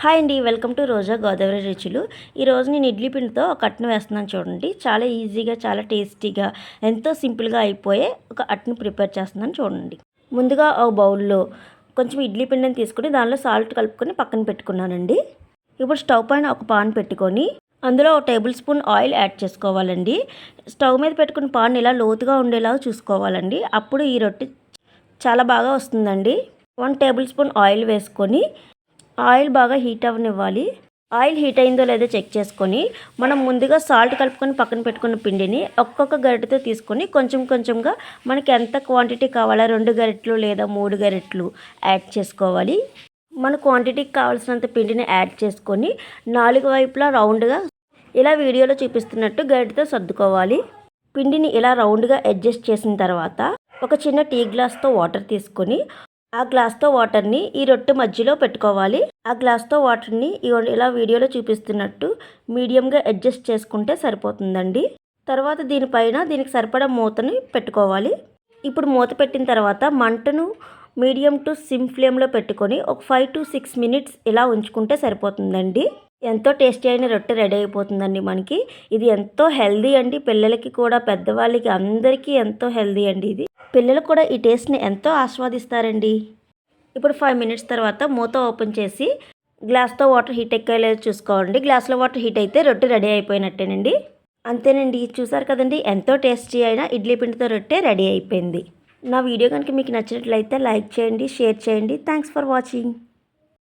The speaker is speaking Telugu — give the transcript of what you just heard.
హాయ్ అండి వెల్కమ్ టు రోజా గోదావరి రుచులు. ఈరోజు నేను ఇడ్లీ పిండితో ఒక అట్ను వేస్తున్నాను చూడండి. చాలా ఈజీగా చాలా టేస్టీగా ఎంతో సింపుల్గా అయిపోయే ఒక అట్ను ప్రిపేర్ చేస్తున్నాను చూడండి. ముందుగా ఒక బౌల్లో కొంచెం ఇడ్లీ పిండిని తీసుకుని దానిలో సాల్ట్ కలుపుకొని పక్కన పెట్టుకున్నానండి. ఇప్పుడు స్టవ్ పైన ఒక పాన్ పెట్టుకొని అందులో ఒక టేబుల్ స్పూన్ ఆయిల్ యాడ్ చేసుకోవాలండి. స్టవ్ మీద పెట్టుకున్న పాన్ ఇలా లోతుగా ఉండేలాగా చూసుకోవాలండి. అప్పుడు ఈ రొట్టె చాలా బాగా వస్తుందండి. వన్ టేబుల్ స్పూన్ ఆయిల్ వేసుకొని ఆయిల్ బాగా హీట్ అవ్వనివ్వాలి. ఆయిల్ హీట్ అయిందో లేదో చెక్ చేసుకొని మనం ముందుగా సాల్ట్ కలుపుకొని పక్కన పెట్టుకున్న పిండిని ఒక్కొక్క గరిటతో తీసుకొని కొంచెం కొంచెంగా మనకి ఎంత క్వాంటిటీ కావాలా రెండు గరిటలు లేదా మూడు గరిటలు యాడ్ చేసుకోవాలి. మన క్వాంటిటీకి కావాల్సినంత పిండిని యాడ్ చేసుకొని నాలుగు వైపులా రౌండ్గా ఇలా వీడియోలో చూపిస్తున్నట్టు గరిటతో సర్దుకోవాలి. పిండిని ఇలా రౌండ్గా అడ్జస్ట్ చేసిన తర్వాత ఒక చిన్న టీ గ్లాస్తో వాటర్ తీసుకొని ఆ గ్లాస్తో వాటర్ని ఈ రొట్టె మధ్యలో పెట్టుకోవాలి. ఆ గ్లాస్తో వాటర్ని ఇలా వీడియోలో చూపిస్తున్నట్టు మీడియంగా అడ్జస్ట్ చేసుకుంటే సరిపోతుందండి. తర్వాత దీనిపైన దీనికి సరిపడా మూతని పెట్టుకోవాలి. ఇప్పుడు మూత పెట్టిన తర్వాత మంటను మీడియం టు సిమ్ ఫ్లేమ్లో పెట్టుకొని ఒక ఫైవ్ టు సిక్స్ మినిట్స్ ఇలా ఉంచుకుంటే సరిపోతుందండి. ఎంతో టేస్టీ అయిన రొట్టె రెడీ అయిపోతుందండి మనకి. ఇది ఎంతో హెల్దీ అండి. పిల్లలకి కూడా పెద్దవాళ్ళకి అందరికీ ఎంతో హెల్దీ అండి ఇది. పిల్లలు కూడా ఈ టేస్ట్ని ఎంతో ఆస్వాదిస్తారండి. ఇప్పుడు ఫైవ్ మినిట్స్ తర్వాత మూత ఓపెన్ చేసి గ్లాస్తో వాటర్ హీట్ ఎక్కలేదు చూసుకోండి గ్లాస్లో వాటర్ హీట్ అయితే రొట్టె రెడీ అయిపోయినట్టేనండి. అంతేనండి చూసారు కదండి ఎంతో టేస్టీ అయిన ఇడ్లీ పిండితో రొట్టె రెడీ అయిపోయింది. నా వీడియో కనుక మీకు నచ్చినట్లయితే లైక్ చేయండి షేర్ చేయండి. Thanks for watching.